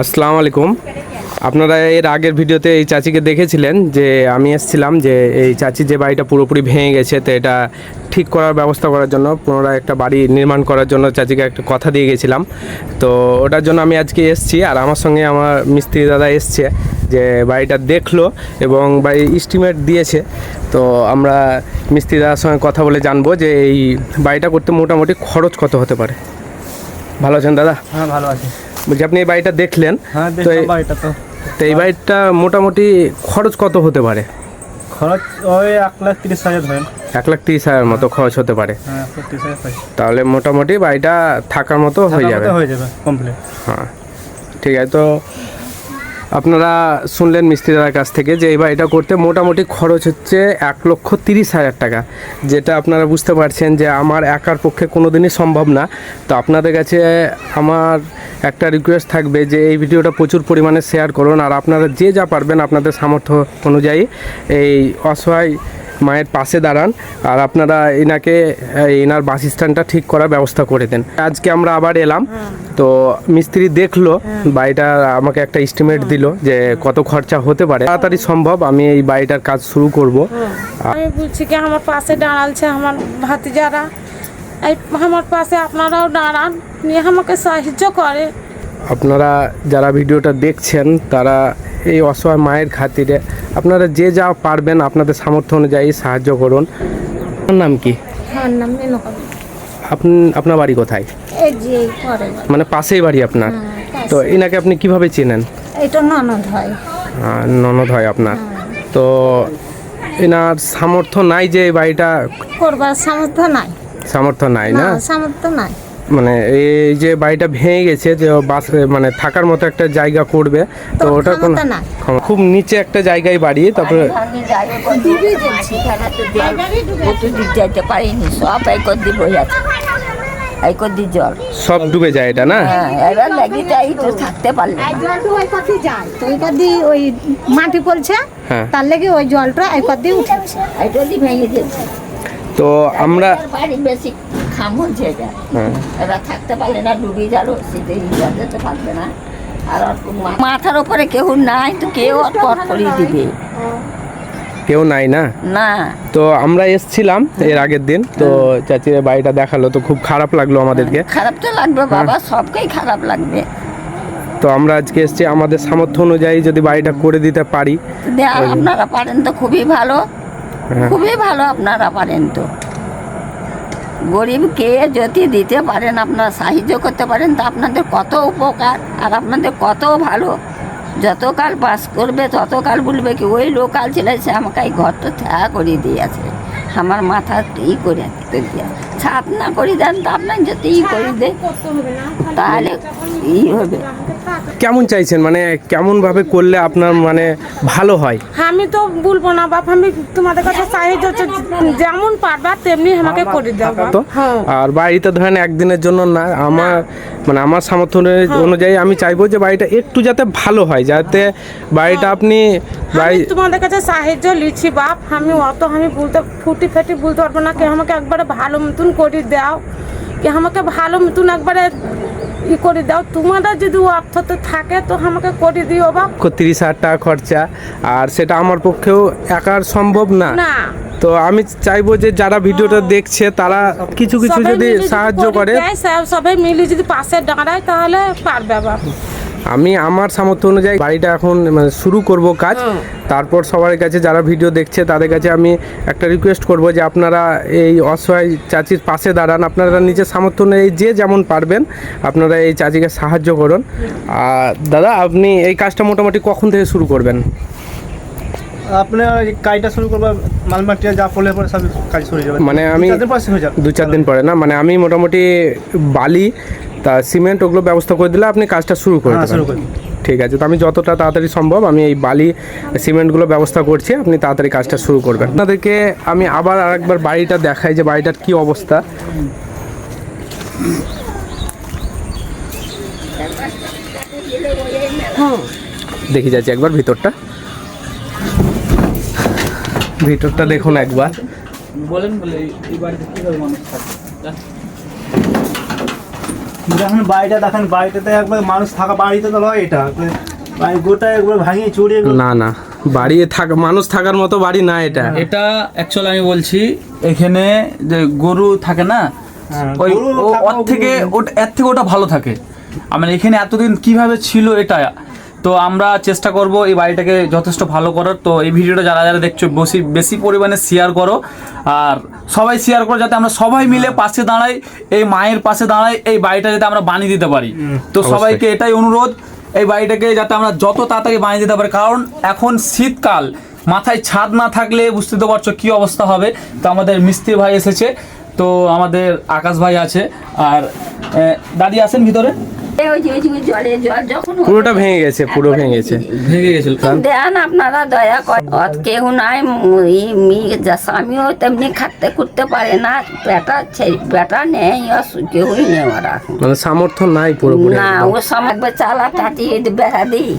আসসালামু আলাইকুম। আপনারা এর আগের ভিডিওতে এই চাচিকে দেখেছিলেন যে আমি এসেছিলাম যে এই চাচি যে বাড়িটা পুরোপুরি ভেঙে গেছে, তো এটা ঠিক করার ব্যবস্থা করার জন্য, পুনরায় একটা বাড়ি নির্মাণ করার জন্য চাচিকে একটা কথা দিয়ে গেছিলাম। তো ওটার জন্য আমি আজকে এসেছি, আর আমার সঙ্গে আমার মিস্ত্রি দাদা এসছে যে বাড়িটা দেখল এবং বাড়ি এস্টিমেট দিয়েছে। তো আমরা মিস্ত্রি দাদার সঙ্গে কথা বলে জানব যে এই বাড়িটা করতে মোটামুটি খরচ কত হতে পারে। ভালো আছেন দাদা? হ্যাঁ ভালো আছে। বলছি আপনি এই বাড়িটা দেখলেন হ্যাঁ তো এই- বাড়িটা তো। তো এই বাড়িটা মোটামুটি খরচ কত হতে পারে? খরচ ওই এক লাখ তিরিশ হাজার ধরেন। এক লাখ তিরিশ হাজার মতো খরচ হতে পারে। হ্যাঁ তাহলে মোটামুটি বাড়িটা থাকার মতো হয়ে যাবে। হয়ে যাবে কমপ্লিট হ্যাঁ ঠিক আছে। তো আপনারা শুনলেন মিস্ত্রিদার কাছ থেকে যে এই বাড়িটা করতে মোটামুটি খরচ হচ্ছে এক লক্ষ তিরিশ হাজার টাকা। যেটা আপনারা বুঝতে পারছেন যে আমার একার পক্ষে কোনো দিনই সম্ভব না। তো আপনাদের কাছে আমার একটা রিকোয়েস্ট থাকবে যে এই ভিডিওটা প্রচুর পরিমাণে শেয়ার করুন আর আপনারা যে যা পারবেন আপনাদের সামর্থ্য অনুযায়ী এই অসহায় মায়ের পাশে দাঁড়ান আর আপনারা এনাকে এনার বাস স্ট্যান্ডটা ঠিক করার ব্যবস্থা করে দেন। আজকে আমরা আবার এলাম তো মিস্ত্রি দেখল বাড়িটা আমাকে একটা এস্টিমেট দিল যে কত খরচা হতে পারে। তাড়াতাড়ি সম্ভব আমি এই বাড়িটার কাজ শুরু করব। আমি বলছি কি আমার পাশে দাঁড়ালছে আমার ভাতিজারা। এই আমার পাশে আপনারাও দাঁড়ান নিয়ে আমাকে সাহায্য করে। আপনারা যারা ভিডিওটা দেখছেন তারা এই অসহায় মায়ের খাতিরে আপনারা যে যা পারবেন আপনাদের সামর্থ্য অনুযায়ী সাহায্য করুন। আপনার নাম কি? আমার নাম মেনকা আপনি আপনার বাড়ি কোথায়? এই যে এই ঘরে। মানে পাশেই বাড়ি আপনার? তো এনাকে আপনি কীভাবে চেনেন? এটা ননদ হয়। আহ, ননদ হয় আপনার। তো এনার সামর্থ্য নাই যে এই বাড়িটা করবার সামর্থ্য নাই। সামর্থ্য নাই না? সামর্থ্য নাই। মানে এই যে বাড়িটা ভেঙে গেছে যে বাস মানে থাকার মতো একটা জায়গা করবে তো ওটা কোনো খুব নিচে একটা জায়গায় বাড়ি তারপরে সব ডুবে যায় এটা না? হ্যাঁ এবার লাগি যাই তো থাকতে পারলে ওই পাশে যায় তো ওই দিয়ে ওই মাটি পড়ছে হ্যাঁ। তার লেগে ওই জলটা এই দিয়ে উঠেছে। এই ভেঙে দিয়েছে। তো আমরা বাড়ি বেশি খাম হচ্ছে এটা হ্যাঁ। এরা থাকতে পারলে না ডুবে গেল শীতে যেতে পারবে না। আর মাথার উপরে কেউ নাই তো কেউ করিয়ে দিবে। কেউ নাই না? না। তো আমরা এসছিলাম এর আগের দিন তো চাচির বাড়িটা দেখাল তো খুব খারাপ লাগল আমাদেরকে। খারাপ তো লাগবে বাবা সবকেই খারাপ লাগবে। তো আমরা আজকে এসছি আমাদের সামর্থ্য অনুযায়ী যদি বাড়িটা করে দিতে পারি আপনারা পারেন তো খুবই ভালো। হ্যাঁ। খুবই ভালো আপনারা পারেন তো। গরিবকে যদি দিতে পারেন, আপনারা সাহায্য করতে পারেন, তা আপনাদের কত উপকার আর আপনাদের কত ভালো। যতকাল বাস করবে, ততকাল বলবে কি, ওই লোকাল ছেলে, সে আমাকে এই তো থা করে দিয়েছে। আমার মাথা ই করে দিয়ে ছাপ না করে দেন তা আপনার যদি ই করে দেয় তাহলে ই হবে। কেমন চাইছেন? মানে কেমন ভাবে করলে আপনার মানে ভালো হয়? আমি তো বলব না বাপ আমি তোমাদের কাছে সাহায্য। যেমন পারবা তেমনি আমাকে করে দাও তো। হ্যাঁ। আর বাড়িটা ধরেন একদিনের জন্য না আমার মানে আমার সামর্থ্য অনুযায়ী- হ্যাঁ। আমি চাইব যে বাড়িটা একটু যাতে ভালো হয় যাতে বাড়িটা আপনি তোমাদের কাছে সাহায্য লিছি বাপ আমি অত আমি বলতে ফুটি ফেটি বলতে পারব না কি আমাকে একবারে ভালো মতন করে দাও। কি আমাকে ভালো মতন একবারে ই করে দাও। তোমাদের যদি অর্থ তো থাকে তো আমাকে করে দিও বা তিরিশ হাজার টাকা খরচা। আর সেটা আমার পক্ষেও একার সম্ভব না। না। তো আমি চাইব যে যারা ভিডিওটা দেখছে তারা কিছু কিছু যদি সাহায্য করে সবাই মিলে যদি পাশে দাঁড়ায় তাহলে পারবে বাপ। আমি আমার সামর্থ্য অনুযায়ী বাড়িটা এখন মানে শুরু করব কাজ। তারপর সবার কাছে যারা ভিডিও দেখছে তাদের কাছে আমি একটা রিকোয়েস্ট করব যে আপনারা এই অসহায় চাচির পাশে দাঁড়ান। আপনারা নিজের সামর্থ্য অনুযায়ী যে যেমন পারবেন আপনারা এই চাচিকে সাহায্য করুন। আর দাদা আপনি এই কাজটা মোটামুটি কখন থেকে শুরু করবেন? আপনার এই কাজটা শুরু করব যা পড়লে পরে সব কাজ শুরু যাবে। মানে আমি দু চার দিন পরে না? মানে আমি মোটামুটি বালি তা সিমেন্ট ওগুলো ব্যবস্থা করে দিলে আপনি কাজটা শুরু করে হ্যাঁ, দেবেন। শুরু করুন। ঠিক আছে তো আমি যতটা তাড়াতাড়ি সম্ভব আমি এই বালি সিমেন্টগুলো ব্যবস্থা করছি আপনি তাড়াতাড়ি কাজটা শুরু করবেন। আপনাদেরকে আমি আবার আরেকবার বাড়িটা দেখাই যে বাড়িটার কি অবস্থা। দেখি যাচ্ছি একবার ভিতরটা। ভিতরটা দেখুন একবার। বলেন বলে এই- এই বাড়িতে কীভাবে মানুষ থাকে? দেখেন বাড়িটা দেখেন বাড়িটাতে একবার মানুষ থাকা বাড়িতে তো নয় এটা। গোটা একবার ভাঙিয়ে চুরিয়ে না না বাড়ি থাকা মানুষ থাকার মতো বাড়ি না এটা। এটা অ্যাকচুয়ালি আমি বলছি এখানে যে গরু থাকে না হ্যাঁ, ওই ওর থেকে থেকে ওটা ভালো থাকে। আমার এখানে এতদিন কীভাবে ছিল এটা? তো আমরা চেষ্টা করব এই বাড়িটাকে যথেষ্ট ভালো করার। তো এই ভিডিওটা যারা যারা দেখছ বেশি বেশি পরিমাণে শেয়ার করো। আর সবাই শেয়ার করো যাতে আমরা সবাই মিলে পাশে দাঁড়াই এই মায়ের পাশে দাঁড়াই এই বাড়িটা যাতে আমরা বানিয়ে দিতে পারি। তো সবাইকে এটাই অনুরোধ এই বাড়িটাকে যাতে আমরা যত তাড়াতাড়ি বানিয়ে দিতে পারি। কারণ এখন শীতকাল মাথায় ছাদ না থাকলে বুঝতে তো পারছ কী অবস্থা হবে। তো আমাদের মিস্ত্রি ভাই এসেছে তো আমাদের আকাশ ভাই আছে। আর দাদি আছেন ভিতরে? ওই যে ওই ওই জলে জল যখন পুরোটা ভেঙে গেছে পুরো ভেঙে গেছে। ভেঙে গেছিল দেন আপনারা দয়া করে অত কেউ নাই স্বামীও তেমনি খাটতে করতে পারে না বেটা বেটা নেই কেউই নেই ওরা। মানে সামর্থ্য নাই পুরোপুরি না ও সময় চালা টাটি বেড়া দিই।